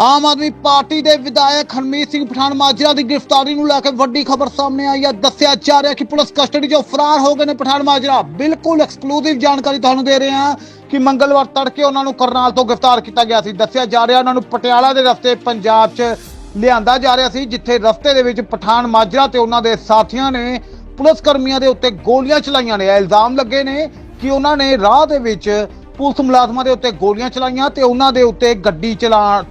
Aam Aadmi party ਦੇ ਵਿਧਾਇਕ ਹਰਮੀਤ ਸਿੰਘ ਪਠਾਨ ਮਾਜਰਾ ਦੀ ਗ੍ਰਿਫਤਾਰੀ ਨੂੰ ਲੈ ਕੇ ਵੱਡੀ ਖਬਰ ਸਾਹਮਣੇ ਆਈ ਹੈ। ਦੱਸਿਆ ਜਾ ਰਿਹਾ ਕਿ ਪੁਲਿਸ ਕਸਟਡੀ 'ਚੋਂ ਫਰਾਰ ਹੋ ਗਏ ਨੇ ਪਠਾਨ ਮਾਜਰਾ। ਬਿਲਕੁਲ ਐਕਸਕਲੂਸਿਵ ਜਾਣਕਾਰੀ ਤੁਹਾਨੂੰ ਦੇ ਰਹੇ ਹਾਂ ਕਿ ਮੰਗਲਵਾਰ ਤੜਕੇ ਉਹਨਾਂ ਨੂੰ ਕਰਨਾਲ ਤੋਂ ਗ੍ਰਿਫਤਾਰ ਕੀਤਾ ਗਿਆ ਸੀ। ਦੱਸਿਆ ਜਾ ਰਿਹਾ ਉਹਨਾਂ ਨੂੰ ਪਟਿਆਲਾ ਦੇ ਰਸਤੇ ਪੰਜਾਬ 'ਚ ਲਿਆਂਦਾ ਜਾ ਰਿਹਾ ਸੀ, ਜਿੱਥੇ ਰਸਤੇ ਦੇ ਵਿੱਚ ਪਠਾਨ ਮਾਜਰਾ ਤੇ ਉਹਨਾਂ ਦੇ ਸਾਥੀਆਂ ਨੇ ਪੁਲਿਸ ਕਰਮੀਆਂ ਦੇ ਉੱਤੇ ਗੋਲੀਆਂ ਚਲਾਈਆਂ ਨੇ। ਇਲਜ਼ਾਮ ਲੱਗੇ ਨੇ ਕਿ ਉਹਨਾਂ ਨੇ ਰਾਹ ਦੇ ਵਿੱਚ ਪੁਲਿਸ ਮੁਲਾਜ਼ਮਾਂ ਦੇ ਉੱਤੇ ਗੋਲੀਆਂ ਚਲਾਈਆਂ ਤੇ ਉਹਨਾਂ ਦੇ ਉੱਤੇ ਗੱਡੀ ਚਲਾਉਣ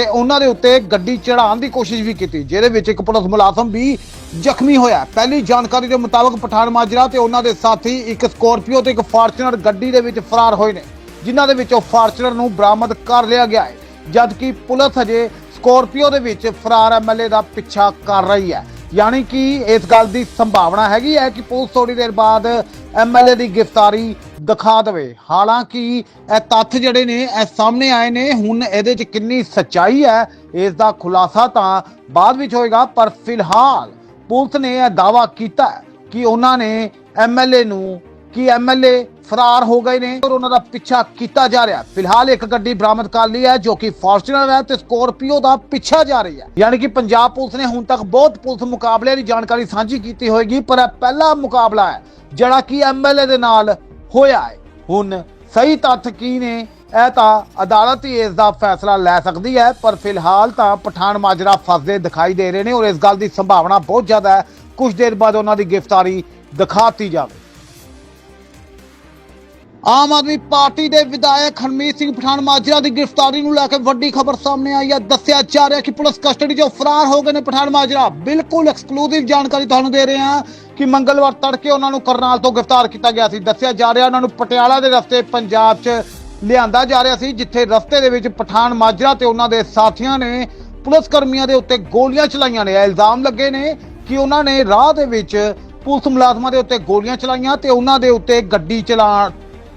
ਤੇ ਉਹਨਾਂ ਦੇ ਉੱਤੇ ਗੱਡੀ ਚੜਾਉਣ ਦੀ ਕੋਸ਼ਿਸ਼ ਵੀ ਕੀਤੀ, ਜਿਹਦੇ ਵਿੱਚ ਇੱਕ ਪੁਲਿਸ ਮੁਲਾਜ਼ਮ ਵੀ ਜ਼ਖਮੀ ਹੋਇਆ ਪਹਿਲੀ ਜਾਣਕਾਰੀ ਦੇ ਮੁਤਾਬਕ ਪਠਾਨ ਮਾਜਰਾ ਤੇ ਉਹਨਾਂ ਦੇ ਸਾਥੀ ਇੱਕ ਸਕੋਰਪੀਓ ਤੇ ਇੱਕ ਫਾਰਚੂਨਰ ਗੱਡੀ ਦੇ ਵਿੱਚ ਫਰਾਰ ਹੋਏ ਨੇ, ਜਿਨ੍ਹਾਂ ਦੇ ਵਿੱਚੋਂ ਫਾਰਚੂਨਰ ਨੂੰ ਬਰਾਮਦ ਕਰ ਲਿਆ ਗਿਆ ਹੈ, ਜਦਕਿ ਪੁਲਿਸ ਹਜੇ ਸਕੋਰਪੀਓ ਦੇ ਵਿੱਚ ਫਰਾਰ ਐਮਐਲਏ ਦਾ ਪਿੱਛਾ ਕਰ ਰਹੀ ਹੈ। ਯਾਨੀ ਕਿ ਇਸ ਗੱਲ ਦੀ ਸੰਭਾਵਨਾ ਹੈਗੀ ਹੈ ਕਿ ਪੁਲਿਸ ਥੋੜੀ ਦੇਰ ਬਾਅਦ ਐਮਐਲਏ ਦੀ ਗ੍ਰਿਫਤਾਰੀ ਦਿਖਾ ਦੇਵੇ। ਹਾਲਾਂਕਿ ਇਹ ਤੱਥ ਜਿਹੜੇ ਨੇ, ਇਹ ਸਾਹਮਣੇ ਆਏ ਨੇ। ਹੁਣ ਇਹਦੇ 'ਚ ਕਿੰਨੀ ਸੱਚਾਈ ਹੈ, ਇਸ ਦਾ ਖੁਲਾਸਾ ਤਾਂ ਬਾਅਦ ਵਿੱਚ ਹੋਏਗਾ, ਪਰ ਫਿਲਹਾਲ ਪੁਲਿਸ ਨੇ ਇਹ ਦਾਵਾ ਕੀਤਾ ਕਿ ਉਹਨਾਂ ਨੇ ਐਮਐਲਏ ਨੂੰ, ਕਿ ਐਮਐਲਏ ਫਰਾਰ ਹੋ ਗਏ ਨੇ ਔਰ ਉਹਨਾਂ ਦਾ ਪਿੱਛਾ ਕੀਤਾ ਜਾ ਰਿਹਾ ਫਿਲਹਾਲ ਇੱਕ ਗੱਡੀ ਬਰਾਮਦ ਕਰ ਲਈ ਹੈ, ਜੋ ਕਿ ਫੋਰਚੂਨਰ ਹੈ ਤੇ ਸਕੋਰਪੀਓ ਦਾ ਪਿੱਛਾ ਜਾ ਰਹੀ ਹੈ। ਯਾਨੀ ਕਿ ਪੰਜਾਬ ਪੁਲਿਸ ਨੇ ਹੁਣ ਤੱਕ ਬਹੁਤ ਪੁਲਿਸ ਮੁਕਾਬਲਿਆਂ ਦੀ ਜਾਣਕਾਰੀ ਸਾਂਝੀ ਕੀਤੀ ਹੋਏਗੀ, ਪਰ ਇਹ ਪਹਿਲਾ ਮੁਕਾਬਲਾ ਹੈ ਜਿਹੜਾ ਕਿ ਐਮਐਲਏ ਦੇ ਨਾਲ ਹੋਇਆ ਹੈ। ਹੁਣ ਸਹੀ ਤੱਥ ਕੀ ਨੇ, ਇਹ ਤਾਂ ਅਦਾਲਤ ਹੀ ਇਸ ਦਾ ਫੈਸਲਾ ਲੈ ਸਕਦੀ ਹੈ, ਪਰ ਫਿਲਹਾਲ ਤਾਂ ਪਠਾਨ ਮਾਜਰਾ ਫਸਦੇ ਦਿਖਾਈ ਦੇ ਰਹੇ ਨੇ ਔਰ ਇਸ ਗੱਲ ਦੀ ਸੰਭਾਵਨਾ ਬਹੁਤ ਜ਼ਿਆਦਾ ਹੈ। ਕੁਝ ਦੇਰ ਬਾਅਦ ਉਹਨਾਂ ਦੀ ਗ੍ਰਿਫਤਾਰੀ ਦਿਖਾਤੀ ਜਾਵੇ। ਆਮ ਆਦਮੀ ਪਾਰਟੀ ਦੇ ਵਿਧਾਇਕ ਹਰਮੀਤ ਸਿੰਘ ਪਠਾਨ ਮਾਜਰਾ ਦੀ ਗ੍ਰਿਫਤਾਰੀ ਨੂੰ ਲੈ ਕੇ ਵੱਡੀ ਖਬਰ ਸਾਹਮਣੇ ਆਈ ਹੈ। ਦੱਸਿਆ ਜਾ ਰਿਹਾ ਕਿ ਪੁਲਿਸ ਕਸਟਡੀ 'ਚੋਂ ਫਰਾਰ ਹੋ ਗਏ ਨੇ ਪਠਾਨ ਮਾਜਰਾ ਬਿਲਕੁਲ ਐਕਸਕਲੂਸਿਵ ਜਾਣਕਾਰੀ ਤੁਹਾਨੂੰ ਦੇ ਰਹੇ ਹਾਂ ਕਿ ਮੰਗਲਵਾਰ ਤੜਕੇ ਉਹਨਾਂ ਨੂੰ ਕਰਨਾਲ ਤੋਂ ਗ੍ਰਿਫਤਾਰ ਕੀਤਾ ਗਿਆ ਸੀ। ਦੱਸਿਆ ਜਾ ਰਿਹਾ ਉਹਨਾਂ ਨੂੰ ਪਟਿਆਲਾ ਦੇ ਰਸਤੇ ਪੰਜਾਬ 'ਚ ਲਿਆਂਦਾ ਜਾ ਰਿਹਾ ਸੀ, ਜਿੱਥੇ ਰਸਤੇ ਦੇ ਵਿੱਚ ਪਠਾਨ ਮਾਜਰਾ ਤੇ ਉਹਨਾਂ ਦੇ ਸਾਥੀਆਂ ਨੇ ਪੁਲਿਸ ਕਰਮੀਆਂ ਦੇ ਉੱਤੇ ਗੋਲੀਆਂ ਚਲਾਈਆਂ ਨੇ। ਇਲਜ਼ਾਮ ਲੱਗੇ ਨੇ ਕਿ ਉਹਨਾਂ ਨੇ ਰਾਹ ਦੇ ਵਿੱਚ ਪੁਲਿਸ ਮੁਲਾਜ਼ਮਾਂ ਦੇ ਉੱਤੇ ਗੋਲੀਆਂ ਚਲਾਈਆਂ ਤੇ ਉਹਨਾਂ ਦੇ ਉੱਤੇ ਗੱਡੀ ਚਲਾ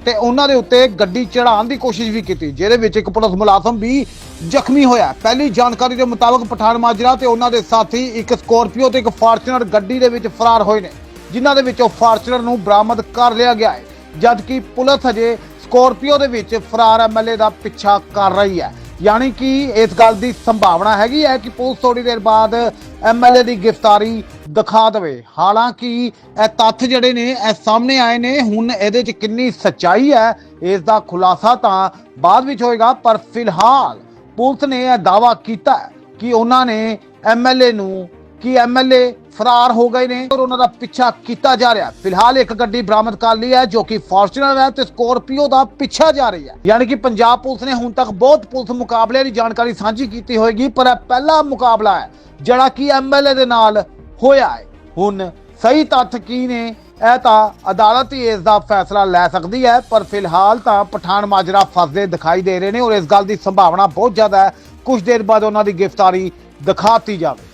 ਤੇ ਉਹਨਾਂ ਦੇ ਉੱਤੇ ਗੱਡੀ ਚੜਾਉਣ ਦੀ ਕੋਸ਼ਿਸ਼ ਵੀ ਕੀਤੀ, ਜਿਹਦੇ ਵਿੱਚ ਇੱਕ ਪੁਲਿਸ ਮੁਲਾਜ਼ਮ ਵੀ ਜ਼ਖਮੀ ਹੋਇਆ ਪਹਿਲੀ ਜਾਣਕਾਰੀ ਦੇ ਮੁਤਾਬਕ ਪਠਾਨ ਮਾਜਰਾ ਤੇ ਉਹਨਾਂ ਦੇ ਸਾਥੀ ਇੱਕ ਸਕੋਰਪੀਓ ਤੇ ਇੱਕ ਫਾਰਚੂਨਰ ਗੱਡੀ ਦੇ ਵਿੱਚ ਫਰਾਰ ਹੋਏ ਨੇ, ਜਿਨ੍ਹਾਂ ਦੇ ਵਿੱਚੋਂ ਫਾਰਚੂਨਰ ਨੂੰ ਬਰਾਮਦ ਕਰ ਲਿਆ ਗਿਆ ਹੈ, ਜਦਕਿ ਪੁਲਿਸ ਹਜੇ ਸਕੋਰਪੀਓ ਦੇ ਵਿੱਚ ਫਰਾਰ ਐਮਐਲਏ ਦਾ ਪਿੱਛਾ ਕਰ ਰਹੀ ਹੈ। ਯਾਨੀ ਕਿ ਇਸ ਗੱਲ ਦੀ ਸੰਭਾਵਨਾ ਹੈਗੀ ਹੈ ਕਿ ਪੁਲਿਸ ਥੋੜੀ ਦੇਰ ਬਾਅਦ ਐਮਐਲਏ ਦੀ ਗ੍ਰਿਫਤਾਰੀ ਦਿਖਾ ਦੇਵੇ। ਹਾਲਾਂਕਿ ਇਹ ਤੱਥ ਜਿਹੜੇ ਨੇ, ਇਹ ਸਾਹਮਣੇ ਆਏ ਨੇ। ਹੁਣ ਇਹਦੇ 'ਚ ਕਿੰਨੀ ਸੱਚਾਈ ਹੈ, ਇਸ ਦਾ ਖੁਲਾਸਾ ਤਾਂ ਬਾਅਦ ਵਿੱਚ ਹੋਏਗਾ, ਪਰ ਫਿਲਹਾਲ ਪੁਲਿਸ ਨੇ ਇਹ ਦਾਵਾ ਕੀਤਾ ਕਿ ਉਹਨਾਂ ਨੇ ਐਮਐਲਏ ਨੂੰ ਕਿ ਐਮਐਲਏ ਫਰਾਰ ਹੋ ਗਏ ਨੇ ਔਰ ਉਹਨਾਂ ਦਾ ਪਿੱਛਾ ਕੀਤਾ ਜਾ ਰਿਹਾ। ਫਿਲਹਾਲ ਇੱਕ ਗੱਡੀ ਬਰਾਮਦ ਕਰ ਲਈ ਹੈ ਜੋ ਕਿ ਫੋਰਚੂਨਰ ਹੈ ਤੇ ਸਕੋਰਪੀਓ ਦਾ ਪਿੱਛਾ ਜਾ ਰਹੀ ਹੈ। ਯਾਨੀ ਕਿ ਪੰਜਾਬ ਪੁਲਿਸ ਨੇ ਹੁਣ ਤੱਕ ਬਹੁਤ ਪੁਲਿਸ ਮੁਕਾਬਲਿਆਂ ਦੀ ਜਾਣਕਾਰੀ ਸਾਂਝੀ ਕੀਤੀ ਹੋਏਗੀ, ਪਰ ਇਹ ਪਹਿਲਾ ਮੁਕਾਬਲਾ ਹੈ ਜਿਹੜਾ ਕਿ ਐਮਐਲਏ ਦੇ ਨਾਲ ਹੋਇਆ ਹੈ। ਹੁਣ ਸਹੀ ਤੱਥ ਕੀ ਨੇ, ਇਹ ਤਾਂ ਅਦਾਲਤ ਹੀ ਇਸ ਦਾ ਫੈਸਲਾ ਲੈ ਸਕਦੀ ਹੈ, ਪਰ ਫਿਲਹਾਲ ਤਾਂ ਪਠਾਨ ਮਾਜਰਾ ਫਸਦੇ ਦਿਖਾਈ ਦੇ ਰਹੇ ਨੇ ਔਰ ਇਸ ਗੱਲ ਦੀ ਸੰਭਾਵਨਾ ਬਹੁਤ ਜ਼ਿਆਦਾ ਹੈ। ਕੁਝ ਦੇਰ ਬਾਅਦ ਉਹਨਾਂ ਦੀ ਗ੍ਰਿਫਤਾਰੀ ਦਿਖਾਤੀ ਜਾਵੇ।